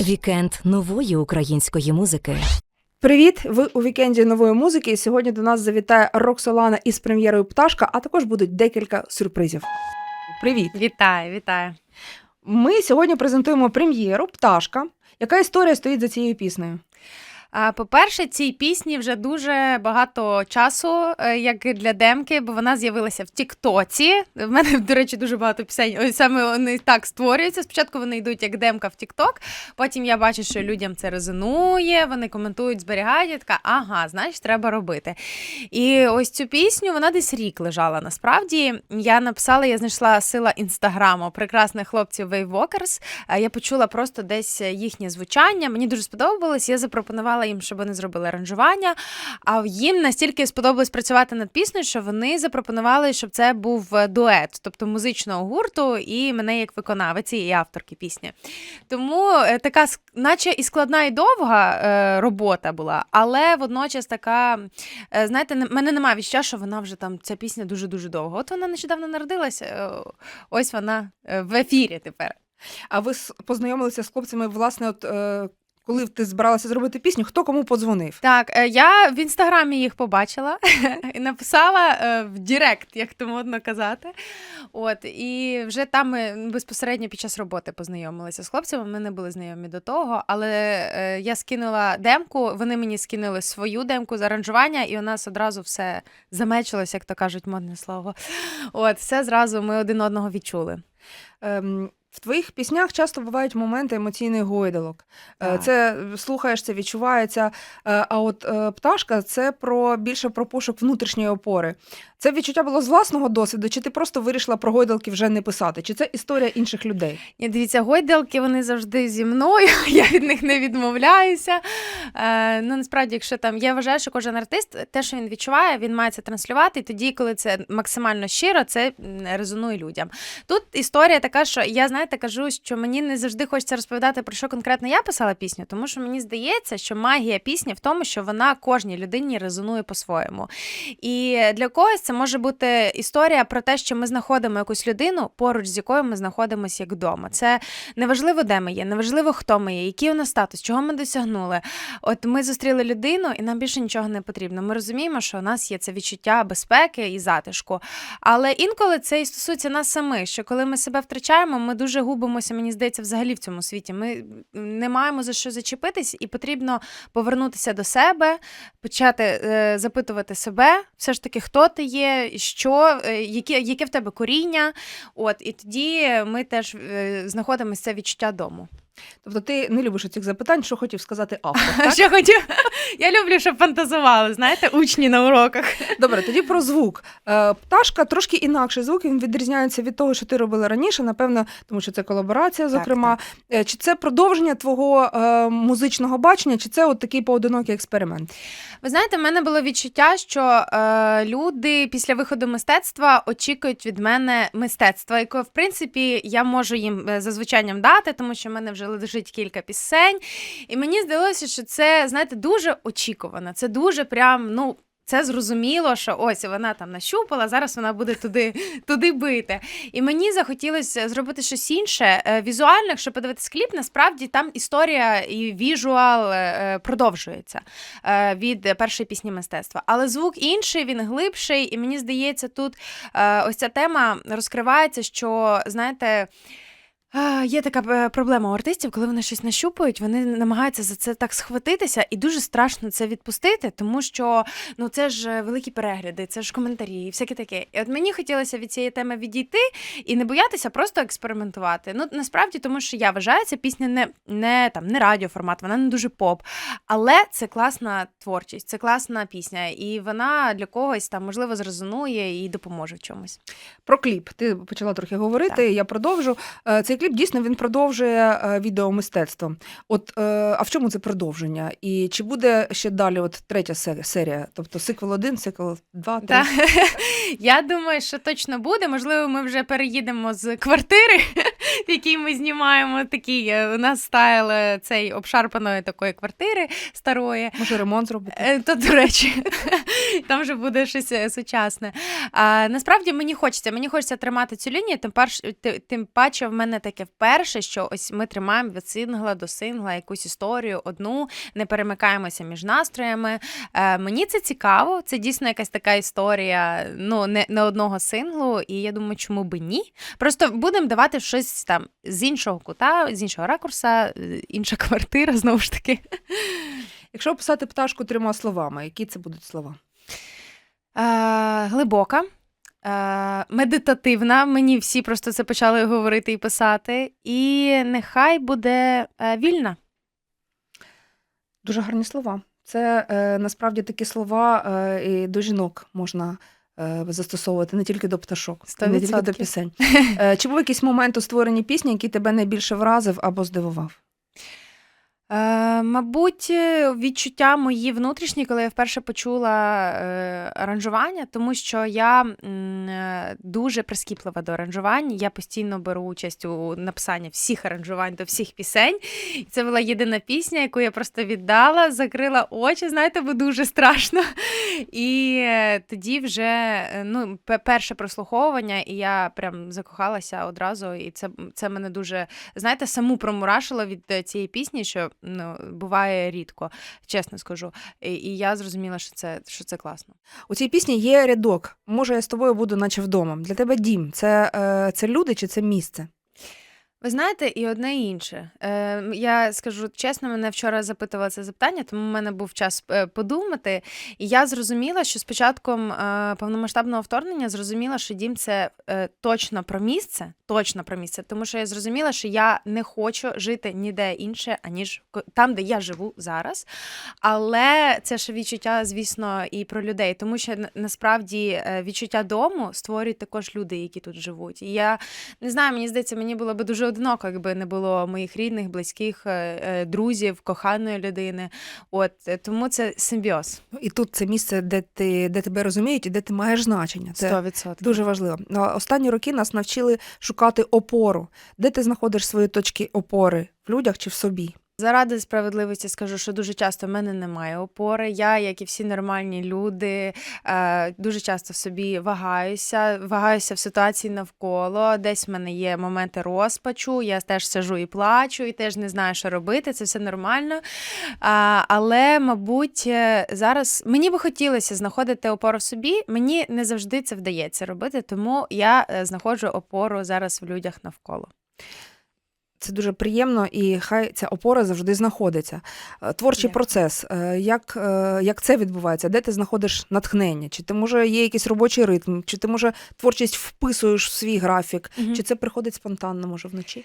Вікенд нової української музики. Привіт! Ви у вікенді нової музики. І сьогодні до нас завітає Роксолана із прем'єрою Пташка, а також будуть декілька сюрпризів. Привіт! Вітаю, вітаю. Ми сьогодні презентуємо прем'єру Пташка. Яка історія стоїть за цією піснею? По-перше, цій пісні вже дуже багато часу, е, як для демки, бо вона з'явилася в Тіктоці. В мене, до речі, дуже багато пісень. Ось саме вони так створюються. Спочатку вони йдуть як демка в Тікток, потім я бачу, що людям це резонує, вони коментують, зберігають. Я така, ага, значить, треба робити. І ось цю пісню вона десь рік лежала. Насправді я написала, я знайшла сила інстаграму прекрасних хлопців. Е, Я почула просто десь їхнє звучання. Мені дуже сподобалось. Я запропонувала їм, щоб вони зробили аранжування. А їм настільки сподобалось працювати над піснею, що вони запропонували, щоб це був е, дует, тобто музичного гурту, і мене як виконавиці і авторки пісні. Тому е, така, наче і складна, і довга е, робота була, але водночас така, знаєте, мене немає відчуття, що вона вже там ця пісня дуже дуже довго. От вона нещодавно народилася. Ось вона в ефірі тепер. А ви познайомилися з хлопцями, власне, от е, коли ти збиралася зробити пісню, хто кому подзвонив? Так, е, я в інстаграмі їх побачила і написала е, в Дірект, як то модно казати. От, і вже там ми безпосередньо під час роботи познайомилися з хлопцями. Ми не були знайомі до того, але е, я скинула демку, вони мені скинули свою демку з аранжування, і у нас одразу все замечилось, як то кажуть, модне слово. От, все зразу ми один одного відчули. Ем, в твоїх піснях часто бувають моменти емоційних гойдалок. Е, Так. Це слухаєш, це відчувається. Е, А от е, пташка це про більше про пошук внутрішньої опори. Це відчуття було з власного досвіду, чи ти просто вирішила про гойдалки вже не писати? Чи це історія інших людей? Ні, дивіться, гойдалки вони завжди зі мною. Я від них не відмовляюся. Е, ну насправді, якщо там я вважаю, що кожен артист те, що він відчуває, він має це транслювати. І тоді, коли це максимально щиро, це резонує людям. Тут історія така, що я знаєте, кажу, що мені не завжди хочеться розповідати про що конкретно я писала пісню, тому що мені здається, що магія пісні в тому, що вона кожній людині резонує по-своєму. І для когось це може бути історія про те, що ми знаходимо якусь людину, поруч з якою ми знаходимося як вдома. Це неважливо, де ми є, неважливо, хто ми є, який у нас статус, чого ми досягнули. От ми зустріли людину, і нам більше нічого не потрібно. Ми розуміємо, що у нас є це відчуття безпеки і затишку. Але інколи це і стосується нас самих, що коли ми себе втрачаємо, ми дуже губимося, мені здається, взагалі в цьому світі. Ми не маємо за що зачепитись, і потрібно повернутися до себе, почати е, запитувати себе, все ж таки, хто ти є, що, е, яке, яке в тебе коріння. От, і тоді ми теж е, знаходимося це відчуття дому. Тобто ти не любиш цих запитань, що хотів сказати автор. Так? Що хотів? Я люблю, щоб фантазували, знаєте, учні на уроках. Добре, тоді про звук. Е, Пташка трошки інакший звук. Він відрізняється від того, що ти робила раніше. Напевно, тому що це колаборація, Так, зокрема. Е, Чи це продовження твого е, музичного бачення, чи це от такий поодинокий експеримент? Ви знаєте, в мене було відчуття, що е, люди після виходу мистецтва очікують від мене мистецтва, яке, в принципі, я можу їм за звучанням дати, тому що в мене вже лежить кілька пісень. І мені здалося, що це, знаєте, дуже очікувано. Це дуже прям, ну. Це зрозуміло, що ось вона там нащупала, зараз вона буде туди, туди бити. І мені захотілося зробити щось інше. Е, Візуально, якщо подивитись кліп, насправді там історія і віжуал е, продовжується е, від першої пісні мистецтва. Але звук інший, він глибший, і мені здається, тут ось ця тема розкривається, що знаєте. Є така е, проблема у артистів, коли вони щось нащупують, вони намагаються за це так схватитися, і дуже страшно це відпустити, тому що ну це ж е, великі перегляди, це ж коментарі, і всяке таке. І от мені хотілося від цієї теми відійти і не боятися просто експериментувати. Ну насправді, тому що я вважаю, ця пісня не, не там не радіоформат, вона не дуже поп, але це класна творчість, це класна пісня, і вона для когось там можливо зрезонує і допоможе в чомусь. Про кліп ти почала трохи говорити. Так. Я продовжу. Е, Цей кліп дійсно він продовжує е, відеомистецтво. От е, а в чому це продовження? І чи буде ще далі? От третя серія, тобто сиквел 1, сиквел 2, 3? Та, я думаю, що точно буде. Можливо, ми вже переїдемо з квартири, в якій ми знімаємо такий. е, У нас стайл цей обшарпаної такої квартири старої. Може ремонт зробити? То, до речі, там вже буде щось сучасне. А, насправді мені хочеться, мені хочеться тримати цю лінію, тим паче в мене таке. Таке вперше, що ось ми тримаємо від сингла до сингла якусь історію одну, не перемикаємося між настроями. Е, мені це цікаво, це дійсно якась така історія, ну не, не одного синглу, і я думаю, чому би ні. Просто будемо давати щось там з іншого кута, з іншого ракурса, е, інша квартира, знову ж таки. Якщо описати пташку трьома словами, які це будуть слова? Е, глибока, медитативна. Мені всі просто це почали говорити і писати. І нехай буде е, вільна. Дуже гарні слова. Це е, насправді такі слова е, і до жінок можна е, застосовувати не тільки до пташок, Сто не тільки до пісень. Е, чи був якийсь момент у створенні пісні, який тебе найбільше вразив або здивував? Е, мабуть, е, відчуття мої внутрішні, коли я вперше почула е, аранжування, тому що я е, дуже прискіплива до аранжувань. Я постійно беру участь у написанні всіх аранжувань до всіх пісень. Це була єдина пісня, яку я просто віддала, закрила очі, знаєте, бо дуже страшно. І е, тоді вже е, ну, пе- перше прослуховування, і я прям закохалася одразу. І це, це мене дуже знаєте, саму промурашило від е, цієї пісні, що ну, буває рідко, чесно скажу. І, і я зрозуміла, що це, що це класно. У цій пісні є рядок. Може, я з тобою буду, наче вдома. Для тебе дім це, е, це люди чи це місце? Ви знаєте, і одне і інше. Е, я скажу чесно, мене вчора запитували це запитання, тому в мене був час е, подумати. І я зрозуміла, що з початком е, повномасштабного вторгнення зрозуміла, що дім це е, точно про місце, точно про місце, тому що я зрозуміла, що я не хочу жити ніде інше, аніж там, де я живу зараз. Але це ж відчуття, звісно, і про людей, тому що насправді е, відчуття дому створюють також люди, які тут живуть. І я не знаю, мені здається, мені було би дуже одиноко, якби не було моїх рідних, близьких, е, е, друзів, коханої людини. От е, тому це симбіоз. Ну, І тут це місце, де, ти, де тебе розуміють і де ти маєш значення. Це 100%. дуже важливо. На Останні роки нас навчили шукати опору. Де ти знаходиш свої точки опори в людях чи в собі? Заради справедливості скажу, що дуже часто в мене немає опори. Я, як і всі нормальні люди, е, дуже часто собі вагаюся, вагаюся в ситуації навколо. Десь в мене є моменти розпачу. Я теж сижу і плачу, і теж не знаю, що робити. Це все нормально. Але, мабуть, е, зараз мені би хотілося знаходити опору в собі. Мені не завжди це вдається робити, тому я е, знаходжу опору зараз в людях навколо. Це дуже приємно, і хай ця опора завжди знаходиться. Е, Творчий yeah. процес, е, як, е, як це відбувається? Де ти знаходиш натхнення? Чи ти може є якийсь робочий ритм, чи ти може творчість вписуєш в свій графік, чи це приходить спонтанно, може вночі?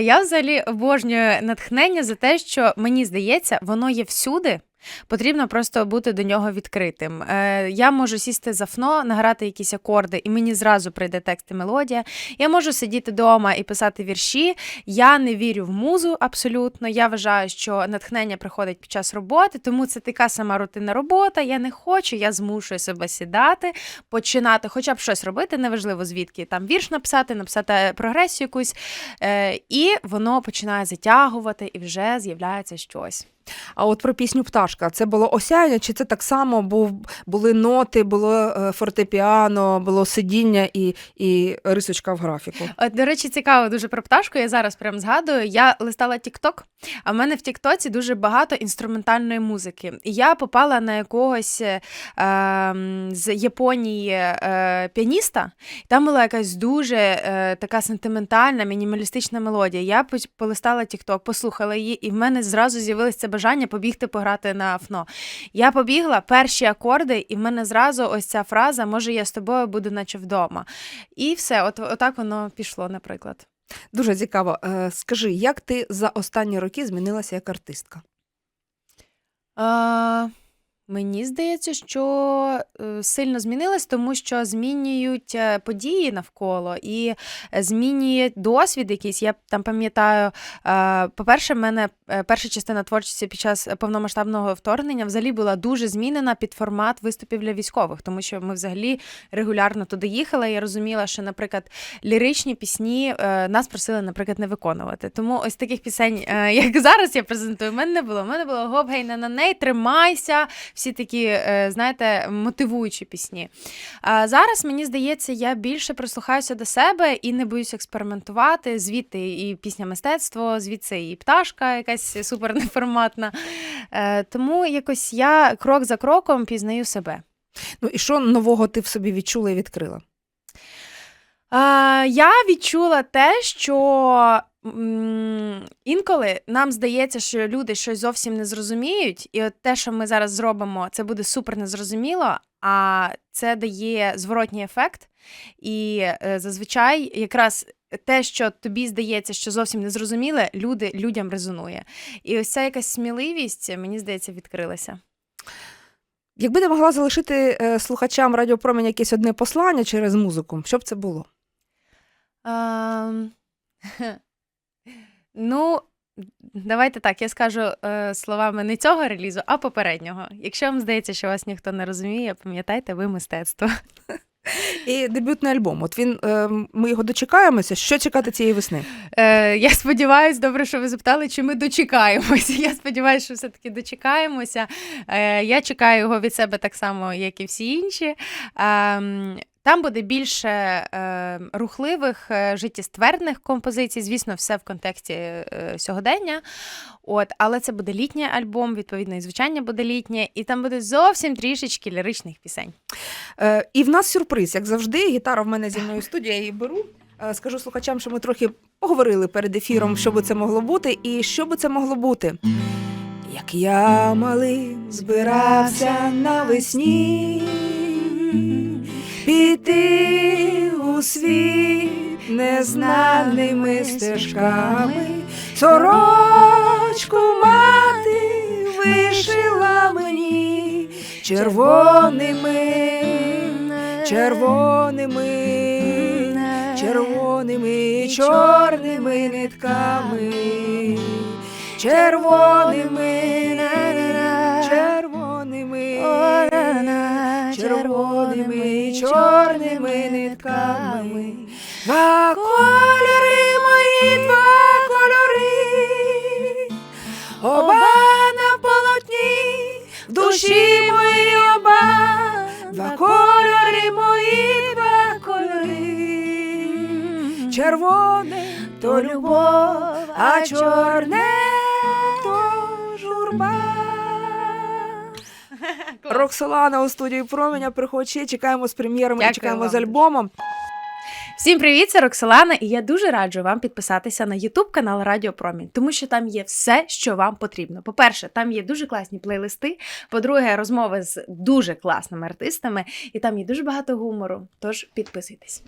Я взагалі обожнюю натхнення за те, що мені здається, воно є всюди. Потрібно просто бути до нього відкритим. Е, я можу сісти за фно, награти якісь акорди, і мені зразу прийде текст і мелодія. Я можу сидіти вдома і писати вірші. Я не вірю в музу абсолютно. Я вважаю, що натхнення приходить під час роботи, тому це така сама рутинна робота. Я не хочу, я змушую себе сідати, починати, хоча б щось робити, неважливо звідки там вірш написати, написати прогресію якусь. Е, і воно починає затягувати, і вже з'являється щось. А от про пісню Пташка це було осяяння, чи це так само був, були ноти, було е, фортепіано, було сидіння і, і рисочка в графіку? От, до речі, цікаво дуже про пташку. Я зараз прям згадую. Я листала TikTok, а в мене в Тіктоці дуже багато інструментальної музики. І я попала на якогось е, ем, з Японії е, піаніста. Там була якась дуже е, така сентиментальна, мінімалістична мелодія. Я полистала TikTok, послухала її, і в мене зразу з'явилося бажання побігти пограти на фно. Я побігла перші акорди, і в мене зразу ось ця фраза Може, я з тобою буду, наче вдома. І все, от отак воно пішло, наприклад. Дуже цікаво. Е, Скажи, як ти за останні роки змінилася як артистка? А, мені здається, що е, сильно змінилось, тому що змінюють е, події навколо і е, змінює досвід якийсь. Я там пам'ятаю, по-перше, в мене перша частина творчості під час повномасштабного вторгнення взагалі була дуже змінена під формат виступів для військових, тому що ми взагалі регулярно туди їхали. Я розуміла, що, наприклад, ліричні пісні нас просили, наприклад, не виконувати. Тому ось таких пісень, як зараз я презентую, в мене не було. У мене було гей, на ней, тримайся, всі такі, е, знаєте, мотивуючі пісні. А зараз мені здається, я більше прислухаюся до себе і не боюсь експериментувати. Звідти і пісня мистецтво, звідси і пташка, якась супер неформатна. Е, Тому якось я крок за кроком пізнаю себе. Ну і що нового ти в собі відчула і відкрила? Я відчула те, що інколи нам здається, що люди щось зовсім не зрозуміють, і от те, що ми зараз зробимо, це буде супер незрозуміло, а це дає зворотній ефект. І е, зазвичай якраз те, що тобі здається, що зовсім незрозуміле, люди, людям резонує. І ось ця якась сміливість, мені здається, відкрилася. Якби ти могла залишити е, слухачам радіопромінь якесь одне послання через музику, що б це було? Ам, Ну, давайте так, я скажу е, словами не цього релізу, а попереднього. Якщо вам здається, що вас ніхто не розуміє, пам'ятайте, ви мистецтво. І дебютний альбом. От він е, ми його дочекаємося. Що чекати цієї весни? Е, я сподіваюся, добре, що ви запитали, чи ми дочекаємося. Я сподіваюся, що все-таки дочекаємося. Е, я чекаю його від себе так само, як і всі інші. Ем, там буде більше е, рухливих, е, життєствердних композицій. Звісно, все в контексті е, сьогодення. От, але це буде літній альбом, відповідно, і звучання буде літнє, і там буде зовсім трішечки ліричних пісень. Е, і в нас сюрприз, як завжди. Гітара в мене зі мною в студії, я її беру. Е, скажу слухачам, що ми трохи поговорили перед ефіром, що би це могло бути, і що би це могло бути. Як я малим збирався навесні піти у світ незнаними стежками, сорочку мати вишила мені червоними, червоними, червоними, чорними нитками, червоними, чорними нитками. Два кольори мої, два кольори, оба на полотні, душі мої оба, два кольори мої, два кольори. Червоне то любов, а чорне то журба. Роксолана у студії Променя приходь ще, чекаємо з прем'єрами, і Дякую чекаємо вам з альбомом. Всім привіт, це Роксолана, і я дуже раджу вам підписатися на YouTube канал Радіо Промінь, тому що там є все, що вам потрібно. По-перше, там є дуже класні плейлисти. По-друге, розмови з дуже класними артистами, і там є дуже багато гумору. Тож підписуйтесь.